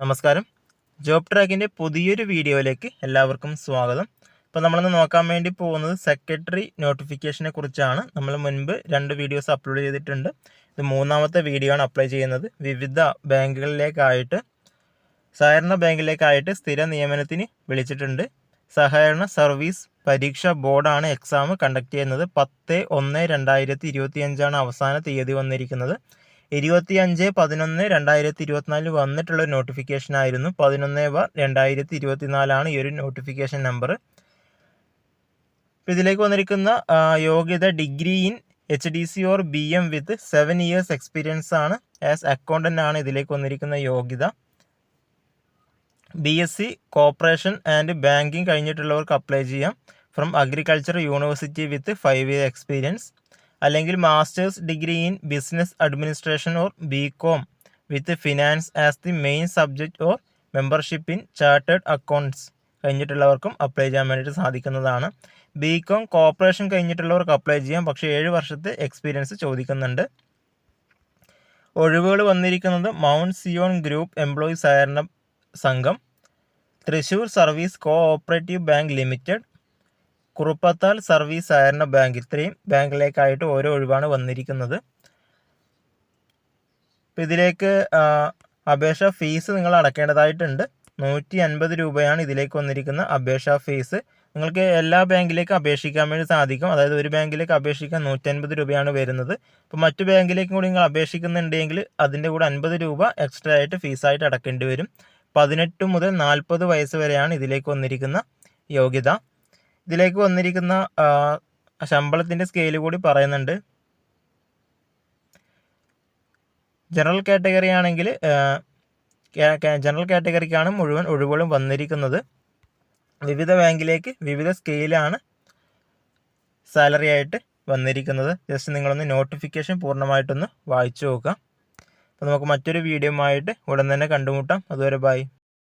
നമസ്കാരം. ജോബ് ട്രാക്കിന്റെ പുതിയൊരു വീഡിയോയിലേക്ക് എല്ലാവർക്കും സ്വാഗതം. ഇപ്പോൾ നമ്മളിന്ന് നോക്കാൻ വേണ്ടി പോകുന്നത് സെക്രട്ടറി നോട്ടിഫിക്കേഷനെ കുറിച്ചാണ്. നമ്മൾ മുൻപ് രണ്ട് വീഡിയോസ് അപ്ലോഡ് ചെയ്തിട്ടുണ്ട്. ഇത് മൂന്നാമത്തെ വീഡിയോ ആണ് അപ്ലൈ ചെയ്യുന്നത്. വിവിധ ബാങ്കുകളിലേക്കായിട്ട് സഹകരണ ബാങ്കിലേക്കായിട്ട് സ്ഥിര നിയമനത്തിന് വിളിച്ചിട്ടുണ്ട്. സഹകരണ സർവീസ് പരീക്ഷ ബോർഡാണ് എക്സാം കണ്ടക്ട് ചെയ്യുന്നത്. പത്ത് ഒന്ന് രണ്ടായിരത്തി ഇരുപത്തിയഞ്ചാണ് അവസാന തീയതി വന്നിരിക്കുന്നത്. ഇരുപത്തി അഞ്ച് പതിനൊന്ന് രണ്ടായിരത്തി ഇരുപത്തിനാലിൽ വന്നിട്ടുള്ള ഒരു നോട്ടിഫിക്കേഷൻ ആയിരുന്നു. പതിനൊന്ന് വ രണ്ടായിരത്തി ഇരുപത്തിനാലാണ് ഈ ഒരു നോട്ടിഫിക്കേഷൻ നമ്പർ ഇതിലേക്ക് വന്നിരിക്കുന്ന യോഗ്യത degree in H D C or B M with seven years experience ആണ്. ആസ് അക്കൗണ്ടന്റ് ആണ് ഇതിലേക്ക് വന്നിരിക്കുന്ന യോഗ്യത. B S C cooperation and banking കഴിഞ്ഞിട്ടുള്ളവർക്ക് apply ചെയ്യാം. From agriculture university with five year experience അല്ലെങ്കിൽ masters degree in business administration or B com with finance as the main subject or membership in chartered accounts കഴിഞ്ഞിട്ടുള്ളവർക്കും apply ചെയ്യാൻ വേണ്ടിയിട്ട് സാധിക്കുന്നതാണ്. B com cooperation കഴിഞ്ഞിട്ടുള്ളവർക്ക് apply ചെയ്യാം. പക്ഷേ ഏഴ് വർഷത്തെ experience ചോദിക്കുന്നുണ്ട്. ഒഴിവുകൾ വന്നിരിക്കുന്നത് മൗണ്ട് സിയോൺ ഗ്രൂപ്പ് എംപ്ലോയീസ് സഹകരണ സംഘം Thrissur service co operative bank limited കുറുപ്പത്താൽ service സഹകരണ ബാങ്ക് ഇത്രയും ബാങ്കിലേക്കായിട്ട് ഓരോ ഒഴിവാണ് വന്നിരിക്കുന്നത്. അപ്പോൾ ഇതിലേക്ക് അപേക്ഷ ഫീസ് നിങ്ങൾ അടക്കേണ്ടതായിട്ടുണ്ട്. നൂറ്റി അൻപത് രൂപയാണ് ഇതിലേക്ക് വന്നിരിക്കുന്ന അപേക്ഷാ ഫീസ്. നിങ്ങൾക്ക് എല്ലാ ബാങ്കിലേക്കും അപേക്ഷിക്കാൻ വേണ്ടി സാധിക്കും. അതായത് ഒരു ബാങ്കിലേക്ക് അപേക്ഷിക്കാൻ നൂറ്റൻപത് രൂപയാണ് വരുന്നത്. അപ്പോൾ മറ്റു ബാങ്കിലേക്കും കൂടി നിങ്ങൾ അപേക്ഷിക്കുന്നുണ്ടെങ്കിൽ അതിന്റെ കൂടെ അൻപത് രൂപ എക്സ്ട്രാ ആയിട്ട് ഫീസായിട്ട് അടക്കേണ്ടി വരും. പതിനെട്ട് മുതൽ നാൽപ്പത് വയസ്സ് വരെയാണ് ഇതിലേക്ക് വന്നിരിക്കുന്ന യോഗ്യത. ഇതിലേക്ക് വന്നിരിക്കുന്ന ശമ്പളത്തിന്റെ സ്കെയിൽ കൂടി പറയുന്നുണ്ട്. ജനറൽ കാറ്റഗറി ആണെങ്കിൽ ജനറൽ കാറ്റഗറിക്കാണ് മുഴുവൻ ഒഴിവുകളും വന്നിരിക്കുന്നത്. വിവിധ ബാങ്കിലേക്ക് വിവിധ സ്കെയിലാണ് സാലറി ആയിട്ട് വന്നിരിക്കുന്നത്. ജസ്റ്റ് നിങ്ങളൊന്ന് നോട്ടിഫിക്കേഷൻ പൂർണമായിട്ടൊന്ന് വായിച്ചു നോക്കാം അപ്പോൾ നമുക്ക് മറ്റൊരു വീഡിയോ ആയിട്ട് ഉടൻ തന്നെ കണ്ടുമുട്ടാം. അതുവരെ ബൈ